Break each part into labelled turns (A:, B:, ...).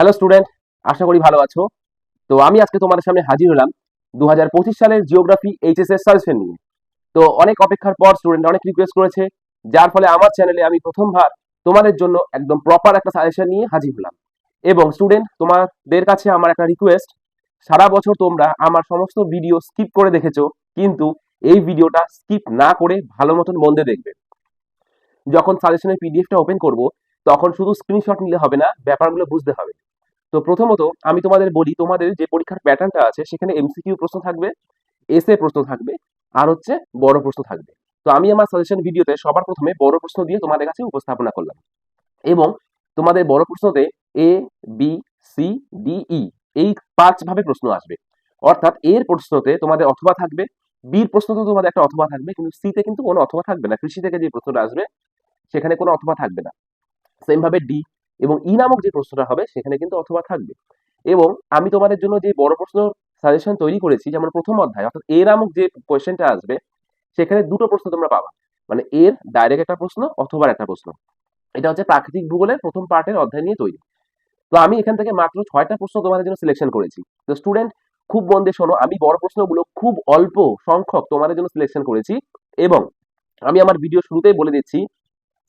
A: Hello student আশা করি ভালো আছো। তো আমি আজকে তোমাদের সামনে হাজির হলাম দু হাজার পঁচিশ সালের জিওগ্রাফি এইচএস এর সাজেশন নিয়ে। তো অনেক অপেক্ষার পর স্টুডেন্ট অনেক রিকোয়েস্ট করেছে, যার ফলে আমার চ্যানেলে আমি প্রথমবার তোমাদের জন্য একদম প্রপার একটা সাজেশন নিয়ে হাজির হলাম। এবং স্টুডেন্ট তোমাদের কাছে আমার একটা রিকোয়েস্ট সারা বছর তোমরা আমার সমস্ত ভিডিও স্কিপ করে দেখেছ, কিন্তু এই ভিডিওটা স্কিপ না করে ভালো মতন দিয়ে দেখবে। যখন সাজেশনের পিডিএফটা ওপেন করব, তখন শুধু স্ক্রিনশট নিলে হবে না, ব্যাপারগুলো বুঝতে হবে। তো প্রথমত আমি তোমাদের বলি, তোমাদের যে পরীক্ষার প্যাটার্নটা আছে, সেখানে এমসিকিউ প্রশ্ন থাকবে এসএ প্রশ্ন থাকবে, আর হচ্ছে বড় প্রশ্ন থাকবে। তো আমি আমার সাজেশন ভিডিওতে সবার প্রথমে বড় প্রশ্ন দিয়ে তোমাদের কাছে উপস্থাপনা করলাম। এবং তোমাদের বড় প্রশ্নতে A B C D E এই পাঁচ ভাবে প্রশ্ন আসবে। অর্থাৎ এর প্রশ্নতে তোমাদের অথবা থাকবে বির প্রশ্নতে তোমাদের একটা অথবা থাকবে, কিন্তু সিতে কিন্তু কোনো অথবা থাকবে না। কৃষি থেকে যে প্রশ্নটা আসবে, সেখানে কোনো অথবা থাকবে না। সেম ভাবে ডি এবং ই নামক যে প্রশ্নটা হবে, সেখানে কিন্তু অথবা থাকবে। এবং আমি তোমাদের জন্য যে বড় প্রশ্ন সাজেশন তৈরি করেছি, যেমন প্রথম অধ্যায়, অর্থাৎ এ নামক যে কোয়েশ্চেনটা আসবে, সেখানে দুটো প্রশ্ন তোমরা পাবা। মানে এর ডাইরেক্ট একটা প্রশ্ন, অথবা একটা প্রশ্ন। এটা হচ্ছে প্রাকৃতিক ভূগোলের প্রথম পার্টের অধ্যায় নিয়ে তৈরি। তো আমি এখান থেকে মাত্র ছয়টা প্রশ্ন তোমাদের জন্য সিলেকশন করেছি। তো স্টুডেন্ট খুব দিয়ে শোনো, আমি বড় প্রশ্নগুলো খুব অল্প সংখ্যক তোমাদের জন্য সিলেকশন করেছি। এবং আমি আমার ভিডিও শুরুতেই বলে দিচ্ছি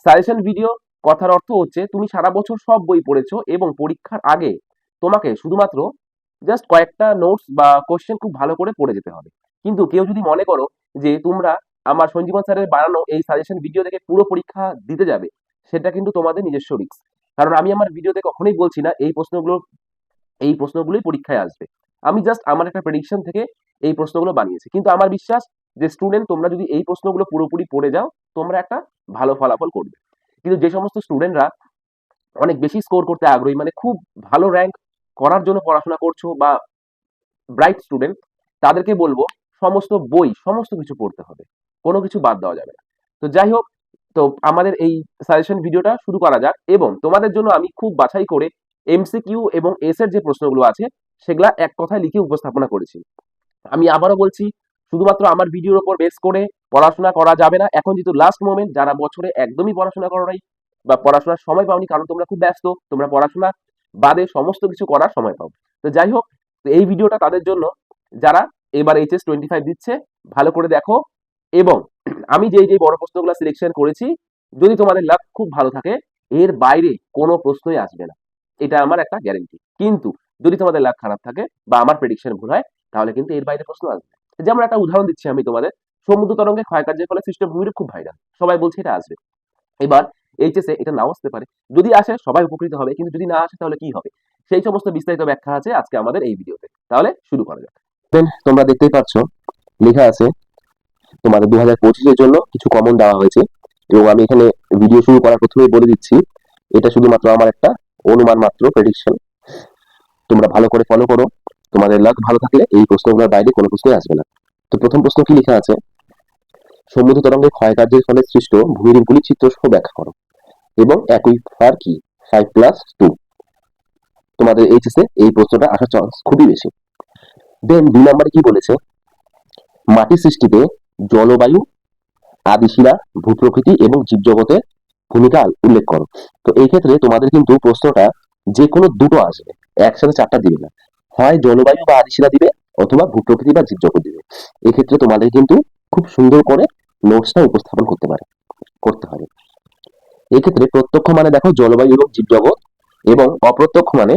A: সাজেশন ভিডিও কথার অর্থ হচ্ছে, তুমি সারা বছর সব বই পড়েছো এবং পরীক্ষার আগে তোমাকে শুধুমাত্র জাস্ট কয়েকটা নোটস বা কোশ্চেন খুব ভালো করে পড়ে যেতে হবে। কিন্তু কেউ যদি মনে করো যে তোমরা আমার সঞ্জীবন স্যারের বানানো এই সাজেশন ভিডিও থেকে পুরো পরীক্ষা দিতে যাবে, সেটা কিন্তু তোমাদের নিজস্ব রিস্ক কারণ আমি আমার ভিডিওতে কখনোই বলছি না, এই প্রশ্নগুলো, এই প্রশ্নগুলোই পরীক্ষায় আসবে। আমি জাস্ট আমার একটা প্রেডিকশন থেকে এই প্রশ্নগুলো বানিয়েছি। কিন্তু আমার বিশ্বাস যে স্টুডেন্ট তোমরা যদি এই প্রশ্নগুলো পুরোপুরি পড়ে যাও, তোমরা একটা ভালো ফলাফল করবে। কিন্তু যে সমস্ত স্টুডেন্টরা অনেক বেশি স্কোর করতে আগ্রহী মানে খুব ভালো র্যাঙ্ক করার জন্য পড়াশোনা করছ বা ব্রাইট স্টুডেন্ট তাদেরকে বলব সমস্ত বই, সমস্ত কিছু পড়তে হবে, কোনো কিছু বাদ দেওয়া যাবে না। তো যাই হোক, তো আমাদের এই সাজেশন ভিডিওটা শুরু করা যাক এবং তোমাদের জন্য আমি খুব বাছাই করে এমসিকিউ এবং এস এর যে প্রশ্নগুলো আছে, সেগুলা এক কথায় লিখে উপস্থাপনা করেছি। আমি আবারও বলছি শুধুমাত্র আমার ভিডিওর উপর বেস করে পড়াশোনা করা যাবে না। এখন যেহেতু লাস্ট মোমেন্ট যারা বছরে একদমই পড়াশোনা করো নাই বা পড়াশোনার সময় পাওনি, কারণ তোমরা খুব ব্যস্ত, তোমরা পড়াশোনা বাদে সমস্ত কিছু করার সময় পাও। তো যাই হোক এই ভিডিওটা তাদের জন্য, যারা এবার এইচএস টোয়েন্টি ফাইভ দিচ্ছে, ভালো করে দেখো। এবং আমি যেই যেই বড় প্রশ্নগুলো সিলেকশন করেছি, যদি তোমাদের লাভ খুব ভালো থাকে, এর বাইরে কোনো প্রশ্নই আসবে না। এটা আমার একটা গ্যারেন্টি কিন্তু যদি তোমাদের লাভ খারাপ থাকে বা আমার প্রেডিকশন ভুল হয়, তাহলে কিন্তু এর বাইরে প্রশ্ন আসবে যেমন একটা উদাহরণ দিচ্ছি আমি তোমাদের, সমুদ্র তরঙ্গে ক্ষয়কার্যের ফলে সৃষ্ট ভূমিরূপ খুব ভাইরাল সবাই বলছে এটা আসবে। এবার এইচএসে এটা নাও আসতে পারে। যদি আসে, সবাই উপকৃত হবে, কিন্তু যদি না আসে, তাহলে কি হবে? সেই সমস্ত বিস্তারিত ব্যাখ্যা আছে আজকে আমাদের এই ভিডিওতে। তাহলে শুরু করা যাক। দেন, তোমরা দেখতেই পাচ্ছ, লেখা আছে, তোমাদের দু হাজার পঁচিশের জন্য কিছু কমন দেওয়া হয়েছে। এবং আমি এখানে ভিডিও শুরু করার প্রথমেই বলে দিচ্ছি, এটা শুধুমাত্র আমার একটা অনুমান মাত্র প্রেডিকশন তোমরা ভালো করে ফলো করো। তোমাদের লাক ভালো থাকলে এই প্রশ্নগুলোর বাইরে কোনো প্রশ্নই আসবে না। তো প্রথম প্রশ্ন কি লেখা আছে? সমুদ্র তরঙ্গের ক্ষয়কার্যের ফলে সৃষ্ট ভূমিরূপগুলি চিত্র সহ ব্যাখ্যা করো। এবং একই ফার কি? ফাইভ প্লাস টু তোমাদের এইচএসে এই প্রশ্নটা আসার চান্স খুবই বেশি। দেন দুই নম্বরে কি বলেছে? মাটি সৃষ্টিতে জলবায়ু আদিশিলা ভূপ্রকৃতি এবং জীবজগতের ভূমিকা উল্লেখ করো। তো এই ক্ষেত্রে তোমাদের কিন্তু প্রশ্নটা যে কোনো দুটো আসবে। একসাথে চারটা দিবে না। হয় জলবায়ু বা আদিশিলা দিবে অথবা ভূপ্রকৃতি বা জীবজগৎ দিবে। এক্ষেত্রে তোমাদের কিন্তু খুব সুন্দর করে নোটসটা উপস্থাপন করতে পারে, করতে হবে। এক্ষেত্রে প্রত্যক্ষ মানে দেখো জলবায়ু এবং জীবজগৎ এবং অপ্রত্যক্ষ মানে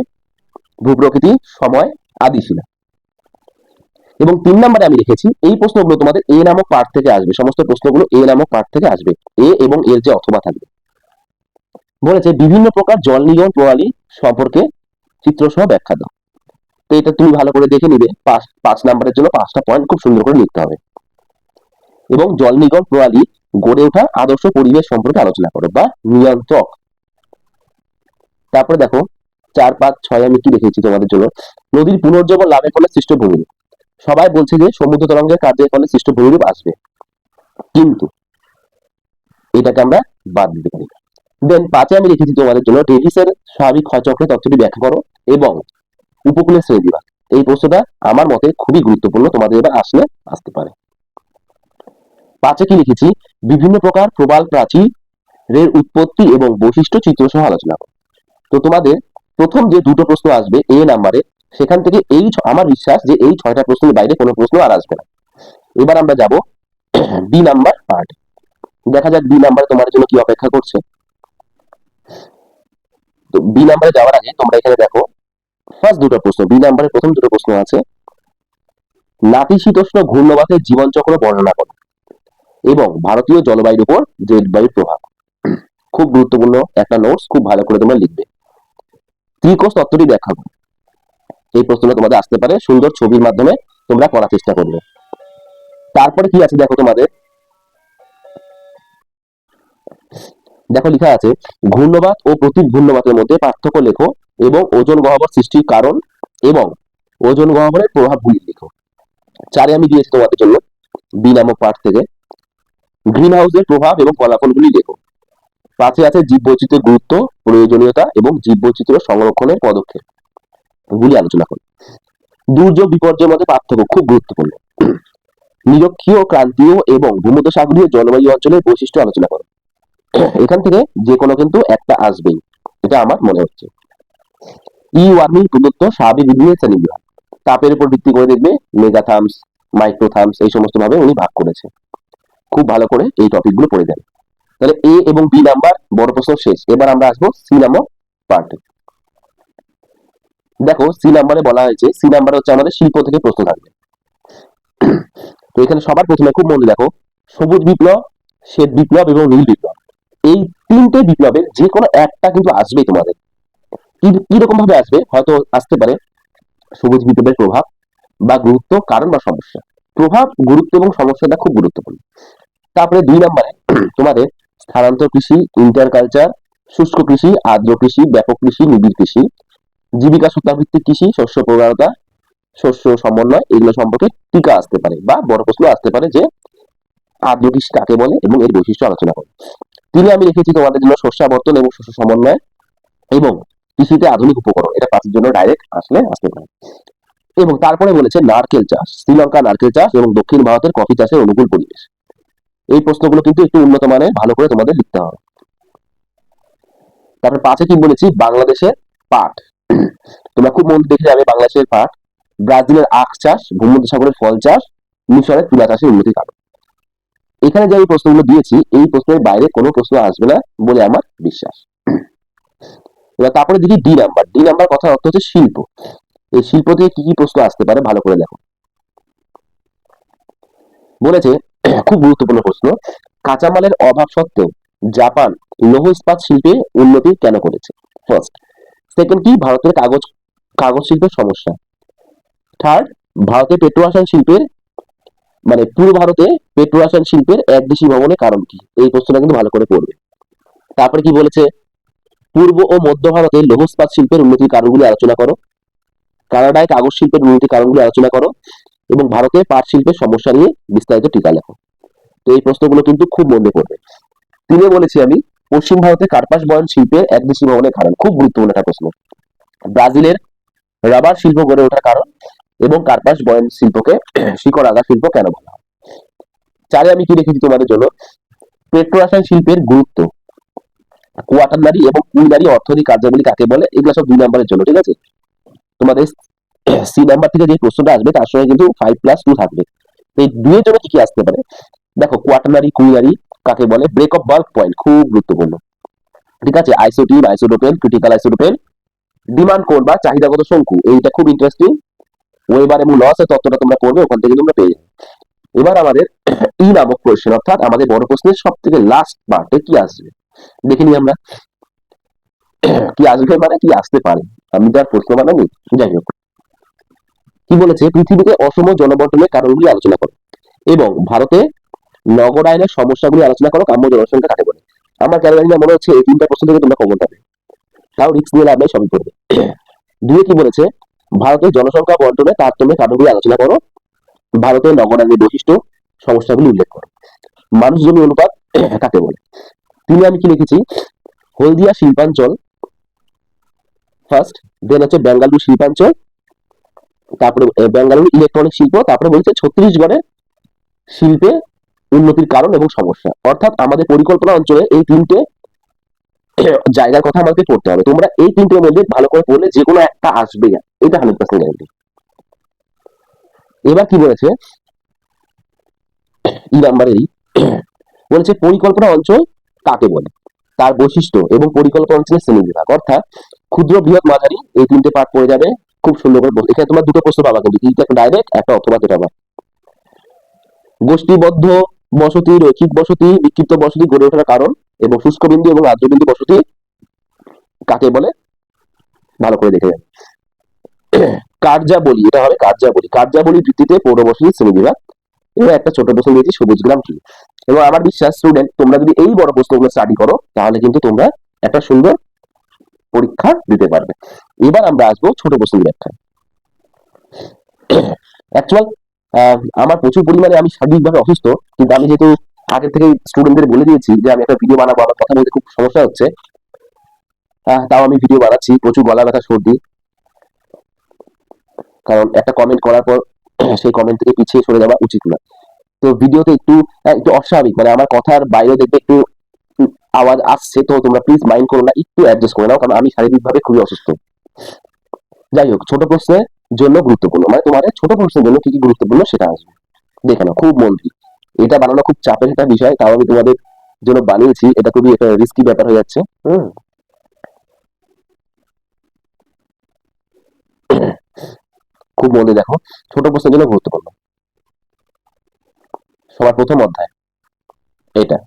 A: ভূপ্রকৃতি, সময় আদিশিলা এবং তিন নম্বরে আমি রেখেছি এই প্রশ্নগুলো তোমাদের এ নামক পার্ট থেকে আসবে, সমস্ত প্রশ্নগুলো এ নামক পার্ট থেকে আসবে এ এবং এর যে অথবা থাকবে। বলেছে বিভিন্ন প্রকার জল নিগম প্রণালী সম্পর্কে চিত্র সহ ব্যাখ্যা দাও। তো এটা তুমি ভালো করে দেখে নিবে। পাঁচ পাঁচ নাম্বারের জন্য পাঁচটা পয়েন্ট খুব সুন্দর করে লিখতে হবে। এবং জল নিগম প্রণালী গড়ে ওঠা আদর্শ পরিবেশ সম্পর্কে আলোচনা করো বা নিয়ন্ত্রক। তারপরে দেখো, চার, পাঁচ, ছয় আমি কি রেখেছি তোমাদের জন্য? নদীর পুনর্জীবন লাভের ফলে সৃষ্ট ভূমিরূপ সবাই বলছে যে সমুদ্র তরঙ্গের কার্যের ফলে সৃষ্ট ভূমিরূপ আসবে। কিন্তু এটাকে আমরা বাদ দিতে পারি দেন পাঁচে আমি লিখেছি তোমাদের জন্য ডেভিসের স্বাভাবিক ক্ষয়চক্রের তথ্যটি ব্যাখ্যা করো এবং উপকূলের শ্রেণি বিভাগ। এই প্রশ্নটা আমার মতে খুবই গুরুত্বপূর্ণ, তোমাদের এবার আসলে আসতে পারে। পাঁচে কি লিখেছি? বিভিন্ন প্রকার প্রবাল প্রাচীরের উৎপত্তি এবং বৈশিষ্ট্য চিত্র সহ আলোচনা করো। তো তোমাদের প্রথম যে দুটো প্রশ্ন আসবে এ নাম্বারে, সেখান থেকে এই আমার বিশ্বাস যে এই ছয়টা প্রশ্নের বাইরে কোনো প্রশ্ন আর আসবে না। এবার আমরা যাব বি নাম্বার পার্ট। দেখা যাক বি নাম্বার তোমার জন্য কি অপেক্ষা করছে। তো বি নাম্বারে যাওয়ার আগে তোমরা এখানে দেখো ফার্স্ট দুটো প্রশ্ন বি নাম্বারের প্রথম দুটো প্রশ্ন আছে। নাতিশীতোষ্ণ ঘূর্ণবাতের জীবনচক্র বর্ণনা করো এবং ভারতীয় জলবায়ুর উপর জলবায়ুর প্রভাব। খুব গুরুত্বপূর্ণ একটা নোটস খুব ভালো করে তোমরা লিখবে। ত্রিকোষ তত্ত্বটি ব্যাখ্যা করো এই প্রশ্নটা তোমাদের আসতে পারে, সুন্দর ছবির মাধ্যমে তোমরা করার চেষ্টা করবে। তারপরে কি আছে দেখো তোমাদের? দেখো লেখা আছে, ঘূর্ণবাত ও প্রতীক ঘূর্ণবাতের মধ্যে পার্থক্য লেখো। এবং ওজন গহ্বর সৃষ্টির কারণ এবং ওজন গহ্বরের প্রভাবগুলি লেখো চারে আমি দিয়েছি তোমাদের জন্য বি নামক পাঠ থেকে। গ্রিন হাউসের প্রভাব এবং ফলাফলগুলি লেখো পাঁচে আছে জীববৈচিত্র্যের গুরুত্ব, প্রয়োজনীয়তা এবং জীববৈচিত্র্য সংরক্ষণের পদক্ষেপ। গুলি আলোচনা করো। দুর্যোগ বিপর্যয়ের মধ্যে পার্থক্য খুব গুরুত্বপূর্ণ। নিরক্ষীয়, ক্রান্তীয় এবং ভূমধ্যসাগরীয় জলবায়ু অঞ্চলের বৈশিষ্ট্য আলোচনা করো। এখান থেকে যে কোনো কিন্তু একটা আসবেই, এটা আমার মনে হচ্ছে। ই ওয়ার্মিং প্রদত্ত স্বাভাবিক বিভিন্ন শ্রেণীবিভাগ। তাপের উপর ভিত্তি করে দেখবে মেগাথামস মাইক্রোথামস এই সমস্ত ভাবে উনি ভাগ করেছে। খুব ভালো করে এই টপিকগুলো পড়ে দেন তাহলে এ এবং বি নাম্বার, বড় প্রশ্ন শেষ। এবার আমরা আসব সি নাম্বার পার্টে দেখো সি নাম্বারে বলা হয়েছে সি নাম্বারে হচ্ছে আমাদের শিল্প থেকে প্রশ্ন থাকবে। তো এখানে সবার প্রথমে খুব মনে দেখো সবুজ বিপ্লব, শ্বেত বিপ্লব এবং নীল বিপ্লব। এই তিনটে বিপ্লবের যে কোনো একটা কিন্তু আসবেই তোমাদের। কি কীরকম ভাবে আসবে, হয়তো আসতে পারে সবুজ বিপ্লবের প্রভাব বা গুরুত্ব, কারণ বা সমস্যা। প্রভাব, গুরুত্ব এবং সমস্যাটা খুব গুরুত্বপূর্ণ। তারপরে দুই নম্বরে, তোমাদের স্থানান্তর কৃষি ইন্টার কালচার শুষ্ক কৃষি, আর্দ্র কৃষি, ব্যাপক কৃষি, নিবিড় কৃষি, জীবিকা সূত্রাভিত্তিক কৃষি, শস্য প্রগাঢ়তা, শস্য সমন্বয়, এগুলো সম্পর্কে টিকা আসতে পারে বা বড় প্রশ্ন আসতে পারে যে আর্দ্র কৃষি কাকে বলে এবং এর বৈশিষ্ট্য আলোচনা করে। তিনি আমি রেখেছি তোমাদের জন্য শস্যাবর্তন এবং শস্য সমন্বয় এবং কৃষিতে আধুনিক উপকরণ, এটা পাঁচের জন্য ডাইরেক্ট আসলে আসতে পারে। এবং তারপরে বলেছে নারকেল চাষ, শ্রীলঙ্কা নারকেল চাষ এবং দক্ষিণ ভারতের কফি চাষের অনুকূল পরিবেশ। এই প্রশ্নগুলো কিন্তু একটু উন্নত মানের, ভালো করে তোমাদের লিখতে হবে। তারপর পাঁচে কি বলেছি? বাংলাদেশের পাট। তোমরা খুব মন দেখে যাবে বাংলাদেশের পাট। ব্রাজিলের আখ চাষ ভূমধ্য সাগরের ফল চাষ মিশরের তুলা চাষের উন্নতির কারণ। এখানে যে এই প্রশ্নগুলো দিয়েছি, এই প্রশ্নের বাইরে কোনো প্রশ্ন আসবে না বলে আমার বিশ্বাস। এবার তারপরে দেখি ডি নাম্বার ডি নাম্বার কথা অর্থ হচ্ছে শিল্প। এই শিল্প থেকে কি কি প্রশ্ন আসতে পারে ভালো করে দেখো। বলেছে, খুব গুরুত্বপূর্ণ প্রশ্ন, কাঁচামালের অভাব সত্ত্বেও জাপান লৌহ ইস্পাত শিল্পে উন্নতি কেন করেছে? ফার্স্ট সেকেন্ড কি? ভারতের কাগজ কাগজ শিল্পের সমস্যা। থার্ড ভারতের পেট্রোরাসায়ন শিল্পের মানে পূর্ব ভারতে পেট্রোরাসায়ন শিল্পের একদেশী ভবনের কারণ কি? এই প্রশ্নটা কিন্তু ভালো করে পড়বে। তারপরে কি বলেছে? পূর্ব ও মধ্য ভারতে লৌহ ইস্পাত শিল্পের উন্নতির কারণগুলি আলোচনা করো। কানাডায় কাগজ শিল্পের উন্নতির কারণগুলি আলোচনা করো এবং ভারতে পাট শিল্পের সমস্যা নিয়ে বিস্তারিত টিকা লেখো। তো এই প্রশ্নগুলো কিন্তু খুব মনে পড়বে। তিনি বলেছি আমি, পশ্চিম ভারতে কার্পাস বয়ন শিল্পের একদেশী ভবনের কারণ। খুব গুরুত্বপূর্ণ একটা প্রশ্ন। ব্রাজিলের রাবার শিল্প গড়ে ওঠার কারণ এবং কার্পাস বয়ন শিল্পকে শিকড় আগা শিল্প কেন বলা হয়? চারে আমি কি রেখেছি তোমাদের জন্য? পেট্রোরাসায়ন শিল্পের গুরুত্ব। কোয়াটারনারি এবং কুইনারি অর্থনৈতিক কার্যাবলী কাকে বলে? এগুলো সব দুই নম্বরের জন্য, ঠিক আছে? তোমাদের সি নাম্বার থেকে যে প্রশ্নটা আসবে, তার সঙ্গে কিন্তু ফাইভ প্লাস টু থাকবে। এই দুইয়ের জন্য কি কি আসতে পারে? দেখো কোয়াটারনারি কুইনারি কাকে বলে? ব্রেক অফ বাল্ক পয়েন্ট খুব গুরুত্বপূর্ণ। ঠিক আছে? আইসোটিন আইসোটোপেন ক্রিটিক্যাল আইসোটোপেন ডিমান্ড কোড বা চাহিদাগত শঙ্কু, এইটা খুব ইন্টারেস্টিং ওয়েবার এবং লস এর তত্ত্বটা তোমরা পড়বে, ওখান থেকে তোমরা পেয়ে যাবে। এবার আমাদের ই নামক কোয়েশ্চেন অর্থাৎ আমাদের বড় প্রশ্নের সব থেকে লাস্ট পার্টে কি আসবে? দেখিনি আমরা। কি আসবে মানে কি আসতে পারে? আমি তার প্রশ্ন বানাবো যাই হোক। কি বলেছে? পৃথিবীতে অসম জনবন্টনের কারণগুলি আলোচনা করো এবং ভারতে নগরায়নের সমস্যাগুলি আলোচনা করো, কাম্য জনসংখ্যা কাকে বলে? আমার কেন জানি না মনে হচ্ছে এই তিনটা প্রশ্ন থেকে তোমরা কমন পাবে। তাও রিক্স নিয়ে লাভ সবই করবে। দুয়ে কি বলেছে? ভারতের জনসংখ্যা বন্টনের তারতম্যের কারণগুলি আলোচনা করো। ভারতের নগরায়নের বৈশিষ্ট্য, সমস্যাগুলি উল্লেখ করো। মানুষ জমি অনুপাত, কাকে বলে? তিনি আমি কি লিখেছি? হলদিয়া শিল্পাঞ্চল ফার্স্ট দেন হচ্ছে বেঙ্গালুরু শিল্পাঞ্চল, তারপরে বেঙ্গালুরু ইলেকট্রনিক শিল্প, তারপরে বলছে ছত্তিশগড়ের শিল্পে উন্নতির কারণ এবং সমস্যা। অর্থাৎ আমাদের পরিকল্পনা অঞ্চলে এই তিনটে জায়গার কথা আমাকে পড়তে হবে। তোমরা এই তিনটের মধ্যে ভালো করে পড়লে যে কোনো একটা আসবে। এটা হান্ড্রেড পার্সেন্ট গ্যারান্টি এবার কি বলেছে? ই নাম্বারেরই বলেছে, পরিকল্পনা অঞ্চল কাকে বলে? তার বৈশিষ্ট্য এবং পরিকল্পনা অঞ্চলের শ্রেণীবিভাগ অর্থাৎ ক্ষুদ্র বৃহৎ মাঝারি, এই তিনটে পার্ট পড়ে যাবে। খুব সুন্দর করে বল- এখানে তোমার দুটো প্রশ্ন পাবা কিন্তু। একটা ডাইরেক্ট একটা অথবা যেটা পাবা। গোষ্ঠীবদ্ধ বসতি, রৈখিক বসতি, বিক্ষিপ্ত বসতি গড়ে ওঠার কারণ এবং শুষ্ক বিন্দু এবং আর্দ্রবিন্দু বসতি কাকে বলে? ভালো করে দেখে যাবে। কার্যাবলী, এটা হবে কার্যাবলী। কার্যাবলী ভিত্তিতে পৌর বসতি শ্রেণীবিভাগ এবার একটা ছোট প্রশ্ন দিয়েছি, সবুজ গ্রাম কি? এবং আমার বিশ্বাস স্টুডেন্ট তোমরা যদি এই বড় প্রশ্নগুলো স্টাডি করো, তাহলে কিন্তু তোমরা একটা সুন্দর পরীক্ষা দিতে পারবে। এবার আমরা আসব ছোট প্রশ্ন ব্যাখ্যায় অ্যাকচুয়াল আমার প্রচুর পরিমাণে আমি শারীরিকভাবে অসুস্থ, কিন্তু আমি যেহেতু আগে থেকে স্টুডেন্টদের বলে দিয়েছি যে আমি একটা ভিডিও বানাবো, আমার কথা বলতে খুব সমস্যা হচ্ছে। তাও আমি ভিডিও বানাচ্ছি, প্রচুর গলা ব্যথা, সর্দি। কারণ একটা কমেন্ট করার পর, সেই কমেন্ট থেকে পিছিয়ে সরে যাওয়া উচিত না। তো ভিডিওতে একটু একটু অস্বাভাবিক মানে আমার কথার বাইরে দেখবে একটু আওয়াজ আসছে, তো তোমরা প্লিজ মাইন্ড করো না, একটু অ্যাডজাস্ট করে নাও, কারণ আমি শারীরিকভাবে খুবই অসুস্থ। যাই হোক, ছোট প্রশ্নের জন্য গুরুত্বপূর্ণ মানে তোমাদের ছোট প্রশ্নের জন্য কি কি গুরুত্বপূর্ণ সেটা আসবে। দেখে নাও, খুব মন দিয়ে। এটা বানানো খুব চাপের একটা বিষয়, তাও আমি তোমাদের জন্য বানিয়েছি, এটা খুবই একটা রিস্কি ব্যাপার হয়ে যাচ্ছে। হুম। খুব মন দেখো, ছোট প্রশ্নের জন্য গুরুত্বপূর্ণ। সবার প্রথম অধ্যায়। এটা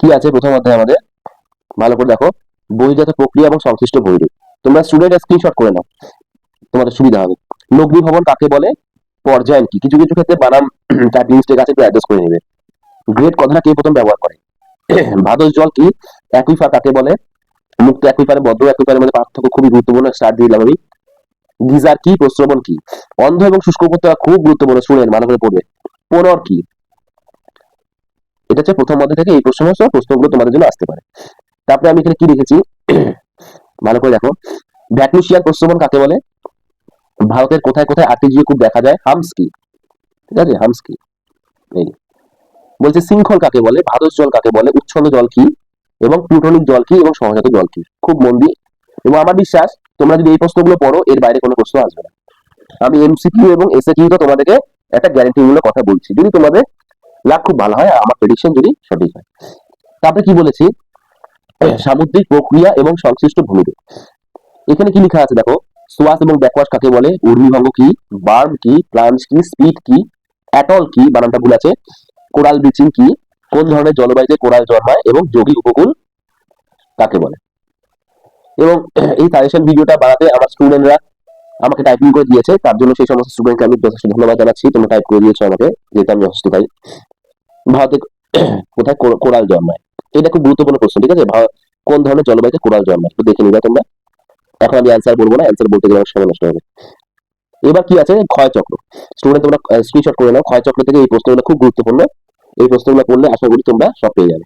A: কি আছে প্রথম অধ্যায় আমাদের? ভালো করে দেখো। বহির্জাত প্রক্রিয়া এবং সংশ্লিষ্ট বহিরূপ তোমরা স্টুডেন্ট স্ক্রিনশট করে নাও। তোমাদের সুবিধা হবে। লগ্নি ভবন কাকে বলে? পর্যায়ন কি? কিছু কিছু ক্ষেত্রে বানাম তার মিস্টেক আছে, একটু অ্যাডজাস্ট করে নেবে। গ্রেড কথাটা কে প্রথম ব্যবহার করে? ভাদস জল কি? একই অ্যাকুইফার কাকে বলে? মুক্ত অ্যাকুইফারে বদ্ধ অ্যাকুইফারের মধ্যে পার্থক্য খুবই গুরুত্বপূর্ণ স্টার্ট দিয়ে দিলাম আমি। গিজার কি প্রস্রবণ কি? অন্ধ এবং শুষ্ক উপত্যকা খুব গুরুত্বপূর্ণ, শুনেন ভালো করে পড়বে। পোনর কি? এটা হচ্ছে প্রথম মধ্যে থেকে এই প্রশ্ন প্রশ্নগুলো তোমাদের জন্য আসতে পারে। তারপরে আমি এখানে কি লিখেছি ভালো করে দেখো। ভ্যাটমিশিয়ার প্রস্রবণ কাকে বলে? ভারতের কোথায় কোথায় আর্টিজিও খুব দেখা যায়? হামস কি ঠিক আছে? হামস কি বলছে, শৃঙ্খল কাকে বলে? ভাদস জল কাকে বলে? উচ্ছন্ন জল কি? এবং প্লুটনিক জল কি? এবং সহজাত জল কি? খুব মন দিয়ে এবং আমার বিশ্বাস তোমরা যদি এই প্রশ্নগুলো পড়ো এর বাইরে কোনো প্রশ্ন আসবে না। আমি এমসিকিউ এবং এসএকিউ তো তোমাদেরকে একটা গ্যারান্টি মূলক কথা বলছি। যদি তোমাদের লাভ খুব ভালো হয় আর আমার প্রেডিকশন যদি সঠিক হয়। তারপরে কি বলেছি? সামুদ্রিক প্রক্রিয়া এবং সংশ্লিষ্ট ভূমিরূপ। এখানে কি লেখা আছে দেখো? সোয়াস এবং ব্যাকওয়াশ কাকে বলে? উর্মিভঙ্গ কি? বার্ম কি? প্লান্স কি? স্পিড কি? অ্যাটল কি? বানানটা ভুল আছে। কোরাল ব্লিচিং কি? কোন ধরনের জলবায়ুতে কোরাল জন্মায় এবং যৌগিক উপকূল কাকে বলে? এবং এই সাজেশন ভিডিওটা বানাতে আমার স্টুডেন্টরা আমাকে টাইপিং করে দিয়েছে। তার জন্য সেই সমস্ত স্টুডেন্টকে আমি যথেষ্ট ধন্যবাদ জানাচ্ছি। তোমরা টাইপ করে দিয়েছ আমাকে, যেহেতু আমি অসুস্থ, তাই। ভারতে কোথায় কোরাল জন্মায়? এটা খুব গুরুত্বপূর্ণ প্রশ্ন, ঠিক আছে? কোন ধরনের জলবায়ুতে কোরাল জন্মায়? একটু দেখে নিবা তোমরা। এখন আমি অ্যান্সার বলব না অ্যান্সার বলতে গেলে সময় নষ্ট হবে। এবার কি আছে? ক্ষয় চক্র। স্টুডেন্ট তোমরা স্ক্রিনশট করে নাও। ক্ষয় চক্র থেকে এই প্রশ্নগুলো খুব গুরুত্বপূর্ণ। এই প্রশ্নগুলো পড়লে আশা করি তোমরা সব পেয়ে যাবে।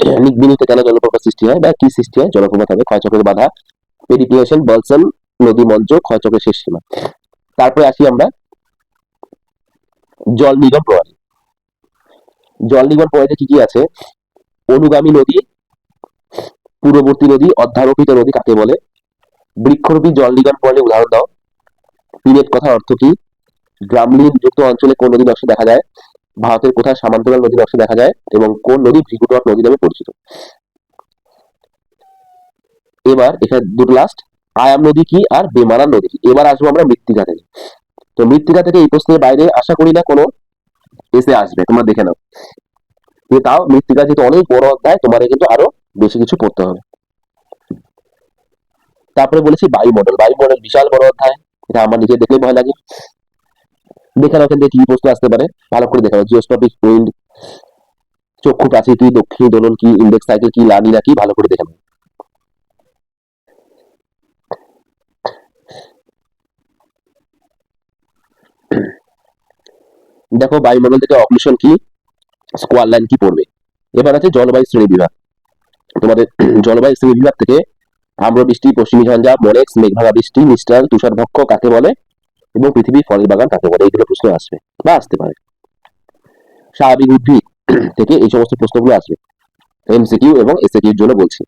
A: নিকবিনীতে কেন জলপ্রপাত সৃষ্টি হয় বা কি সৃষ্টি হয়? জলপ্রপাত হবে ক্ষয়চক্রের বাধা পেডিপিয়েশন বলসন, নদী মঞ্চ ক্ষয়চক্রের শেষ সীমা। তারপরে আসি আমরা জল নিগম প্রণালী জল নিগম প্রণালীতে কি কি আছে? অনুগামী নদী, পূর্ববর্তী নদী অধ্যারোপিত নদী কাকে বলে? বৃক্ষরূপী জল নিগম প্রণালী উদাহরণ দাও। পিনেট কথার অর্থ কি? গ্রামলীন যুক্ত অঞ্চলে কোন নদী নকশা দেখা যায়? ভারতের কোথায় সামান্তরাল নদী নকশা দেখা যায় এবং কোন নদী ভ্রিকুটক নদী নামে পরিচিত। এবার এখানে দুটো লাস্ট আয়াম নদী কি আর বেমারা নদী এবার আসব আমরা মৃত্তিকা থেকে। তো মৃত্তিকা থেকে এই প্রশ্নের বাইরে আশা করি না কোনো এসে আসবে, তোমরা দেখে নাও। তাও মৃত্তিকা যেহেতু অনেক বড় অধ্যায়, তোমাদের কিন্তু আরও বেশি কিছু পড়তে হবে। তারপরে বলেছি বায়ুমণ্ডল বায়ুমণ্ডল বিশাল বড় অধ্যায়। এটা আমার নিজে দেখলে ভয় লাগে। দেখে নাও থেকে কি প্রশ্ন আসতে পারে। ভালো করে দেখে নাও জিওস্কোপিক উইন্ড চক্ষু প্রাচীর কি, দক্ষিণী দোলন কি ইন্ডেক্স সাইকেল কি লানিনা কি, ভালো করে দেখে দেখো, বায়ুমণ্ডল থেকে অক্লুশন কি স্কোয়ার লাইন কি পড়বে। এবার আছে জলবায়ু শ্রেণি বিভাগ। তোমাদের জলবায়ু শ্রেণি বিভাগ থেকে আম্র বৃষ্টি পশ্চিমী ঝঞ্ঝা মরেক্স মেঘভাগা বৃষ্টি মিস্টাল তুষারভক্ষ, কাকে বলে? এবং পৃথিবীর ফলের বাগান কাকে বলে এইগুলো প্রশ্ন আসবে বা আসতে পারে। স্বাভাবিক উদ্ভিদ থেকে এই সমস্ত প্রশ্নগুলো আসবে। এমসিকিউ এবং এসএকিউর জন্য বলছি।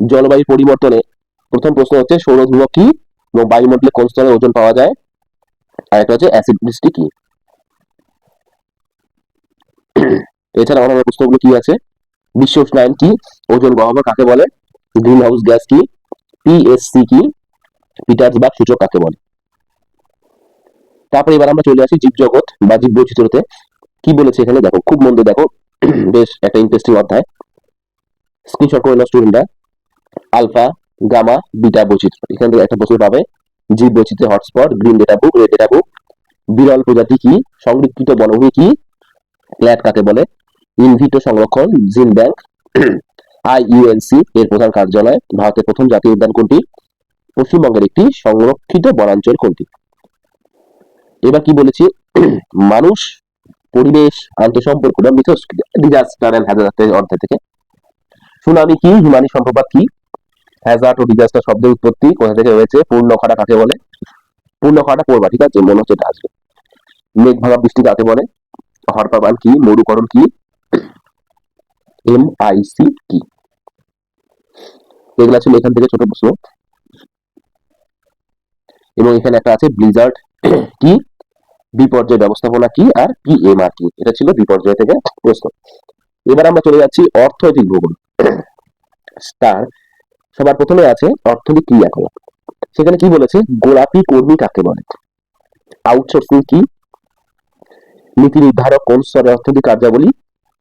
A: জলবায়ু পরিবর্তনে প্রথম প্রশ্ন হচ্ছে সৌরধ্রুবক কি এবং বায়ুমণ্ডলে কোন স্তরে ওজন পাওয়া যায়? আর একটা হচ্ছে অ্যাসিড বৃষ্টি কি? এছাড়া অন্যান্য প্রশ্নগুলো কি আছে? বিশ্ব উষ্ণায়ন কি? ওজন গহ্বর কাকে বলে? গ্রিন হাউস গ্যাস কি? পিএসসি কি? পিটার্সবার্গ সূচক কাকে বলে? তারপরে এবার আমরা চলে আসি জীবজগৎ বা জীব বৈচিত্র্যতে কি বলেছে এখানে? দেখো, খুব মন্দ, দেখো। বেশ একটা ইন্টারেস্টিং অধ্যায়। স্ক্রিনশট করে নাও স্টুডেন্টরা আলফা, গামা, বিটা বৈচিত্র্য। এখান থেকে একটা প্রশ্ন পাবে। জীব বৈচিত্র্য hotspot green data book red data book বিরল প্রজাতি কি? সংরক্ষিত বনভূমি কি? ফ্ল্যাট কাকে বলে? ইনভিটো সংরক্ষণ জিন ব্যাংক আইইউএনসি এর প্রধান কার্যালয়, ভারতের প্রথম জাতীয় উদ্যান কোনটি? পশ্চিমবঙ্গের একটি সংরক্ষিত বনাঞ্চল কোনটি? এবার কি বলেছি? মানুষ, পরিবেশ, আন্তঃসম্পর্ক মিথস্ক্রিয়া ডিজাস্টার হ্যাজার্ড থেকে। সুনামি কি হিমানি সম্প্রপাত কি? হ্যাজার্ড ও ডিজাস্টার শব্দের উৎপত্তি কোথা থেকে হয়েছে পূর্ণ খাড়া কাকে বলে? পূর্ণ খাড়া পড়বা, ঠিক আছে? মনে হচ্ছে এটা আসবে। মেঘ ভাঙা বৃষ্টি কাকে বলে? হরপাবান কি, মরুকরণ কি? এম আই সি কি এগুলা ছিল এখান থেকে ছোট প্রশ্ন। এবং এখানে একটা আছে ব্লিজার্ড কি? বিপর্যয় ব্যবস্থাপনা কি আর পিএমআর কি? এটা ছিল বিপর্যয় থেকে প্রশ্ন। এবার আমরা চলে যাচ্ছি অর্থনৈতিক ভূগোল। স্টার, সবার প্রথমে আছে অর্থনৈতিক ক্রিয়াকলাপ। সেখানে কি বলেছে? গোলাপি কর্মী কাকে বলে? আউটসোর্সিং কি? নীতি নির্ধারক কোন স্তরে অর্থনৈতিক কার্যাবলী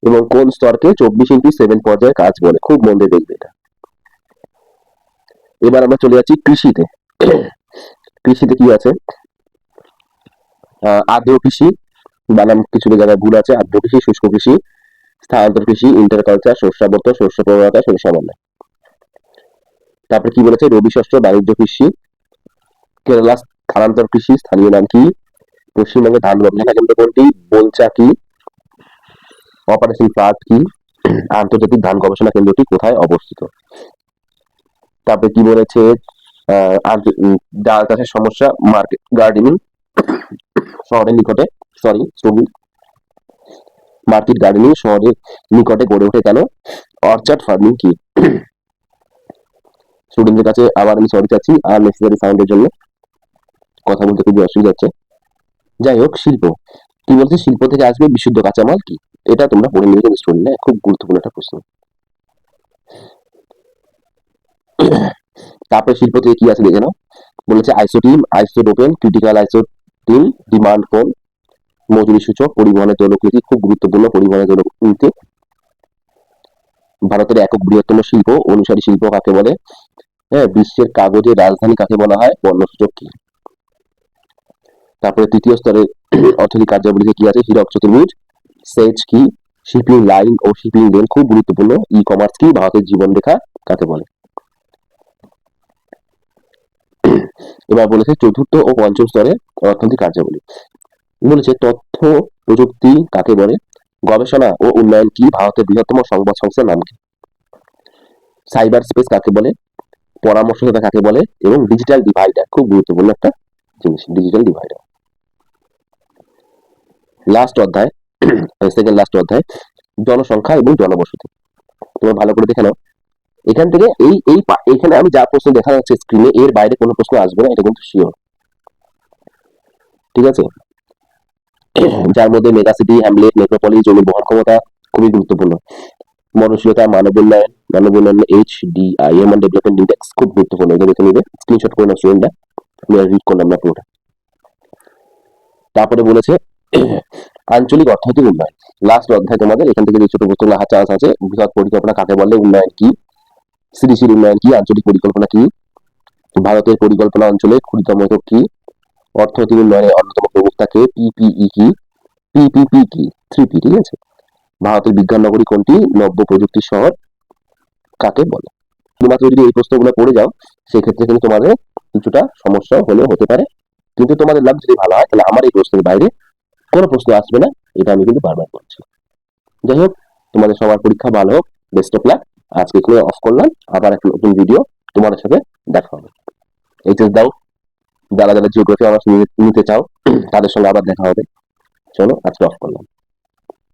A: এবং কোন স্তরকে চব্বিশ ইন্টু সেভেন পর্যায়ের কাজ বলে? খুব মন দিয়ে দেখবে এটা। এবার আমরা চলে যাচ্ছি কৃষিতে। কৃষিতে কি আছে? আর্দ্র কৃষি বানাম কিছু জায়গায় ভুল আছে আর্দ্র কৃষি, শুষ্ক কৃষি, স্থানান্তর কৃষি ইন্টারকালচার শস্যাবর্ত শস্য প্রবণতা শস্য তারপরে কি বলেছে? রবি শস্য, বাণিজ্য কৃষি, কেরালা স্থানান্তর কৃষি, স্থানীয় নাম কি? পশ্চিমবঙ্গে ধান গবেষণা কেন্দ্র কোনটি? বলচা কি? অপারেশন ফ্লাড কি? আন্তর্জাতিক ধান গবেষণা কেন্দ্রটি কোথায় অবস্থিত? তারপরে কি বলেছে? ডাল চাষের সমস্যা, মার্কেট গার্ডেনিং শহরের নিকটে সরি স্টুডেন্ট মার্কেট গার্ডেনিং শহরের নিকটে গড়ে ওঠে কেন? অর্চার্ড ফার্মিং কি? স্টুডেন্টদের কাছে আবার আমি সরি চাচ্ছি, আর নেসেসারি সাউন্ডের জন্য কথা বলতে খুবই অসুবিধা হচ্ছে। যাই হোক, শিল্প। কি বলছে শিল্প থেকে আসবে বিশুদ্ধ কাঁচামাল কি? এটা তোমরা পড়ে নিবে কিন্তু স্টুডেন্ট খুব গুরুত্বপূর্ণ একটা প্রশ্ন। তারপরে শিল্প থেকে কি আছে দেখে নাও। বলেছে আইসোটিম আইসোডোপেন ক্রিটিক্যাল আইসোটিম ডিমান্ড কোন মজুরি সূচক পরিবহনের জলকৃতি খুব গুরুত্বপূর্ণ পরিবহনের জলকৃতি ভারতের একক বৃহত্তম শিল্প, অনুসারী শিল্প কাকে বলে? হ্যাঁ বিশ্বের কাগজের রাজধানী কাকে বলা হয়? পণ্য সূচক কি? তারপরে তৃতীয় স্তরে অর্থনৈতিক কার্যাবলীতে কি আছে? হীরক চতুর্ভুজ। সেচ কি? শিপিং লাইন ও শিপিং লেন খুব গুরুত্বপূর্ণ। ই কমার্স কি? ভারতের জীবন রেখা কাকে বলে? এবার বলেছে চতুর্থ ও পঞ্চম স্তরে অর্থনৈতিক কার্যাবলী। বলেছে তথ্য প্রযুক্তি কাকে বলে? গবেষণা ও উন্নয়ন কি ভারতের বৃহত্তম সংবাদ সংস্থার নাম কি? সাইবার স্পেস কাকে বলে? পরামর্শদাতা কাকে বলে? এবং ডিজিটাল ডিভাইডার, খুব গুরুত্বপূর্ণ একটা জিনিস, ডিজিটাল ডিভাইডার। লাস্ট অধ্যায় সেকেন্ড লাস্ট অধ্যায়, জনসংখ্যা এবং জনবসতি। তোমরা ভালো করে দেখে নাও। এখান থেকে এই এই এখানে আমি যা প্রশ্ন দেখা যাচ্ছে স্ক্রিনে এর বাইরে কোনো প্রশ্ন আসবে না, এটা কিন্তু শিওর ঠিক আছে? যার মধ্যে মেগাসিটি হ্যামলেট মেট্রোপলিস জমির বহন ক্ষমতা খুবই গুরুত্বপূর্ণ। মননশীলতা মানব উন্নয়ন মানব উন্নয়ন H D I human development index খুব গুরুত্বপূর্ণ। এটা দেখে নিবে। স্ক্রিনশট করে নাও স্টুডেন্টরা আমি রিড করলাম না পুরোটা। তারপরে বলেছে, আঞ্চলিক অর্থনৈতিক উন্নয়ন। লাস্ট অধ্যায় তোমাদের, এখান থেকে যে ছোট প্রশ্ন আসার চান্স আছে বৃহৎ পরিকল্পনা কাকে বলে, উন্নয়ন কি? স্থিতিশীল উন্নয়ন কি আঞ্চলিক পরিকল্পনা কি? ভারতের পরিকল্পনা অঞ্চলে ক্ষুদ্রতম কি? অর্থনৈতিক উন্নয়নের অন্যতম প্রবক্তা কে? পিপিই কি? পিপিপি কি? থ্রি পি, ঠিক আছে? ভারতের বিজ্ঞান নগরী কোনটি? নব্য প্রযুক্তি শহর। কাকে বলে? শুধুমাত্র যদি এই প্রশ্নগুলো পড়ে যাও, সেক্ষেত্রে কিন্তু তোমাদের কিছুটা সমস্যা হলেও হতে পারে। কিন্তু তোমাদের লাভ যদি ভালো হয়, তাহলে আমার এই প্রশ্নের বাইরে কোনো প্রশ্ন আসবে না। এটা আমি কিন্তু বারবার বলছি। যাই হোক, তোমাদের সবার পরীক্ষা ভালো হোক। বেস্ট অফ লাক আজকে এখানে অফ করলাম, আবার একটা নতুন ভিডিও তোমাদের সাথে দেখা হবে। এইচএস দাও যারা যারা জিওগ্রাফি আমার নিতে চাও, তাদের সঙ্গে আবার দেখা হবে। চলো, আজকে অফ করলাম।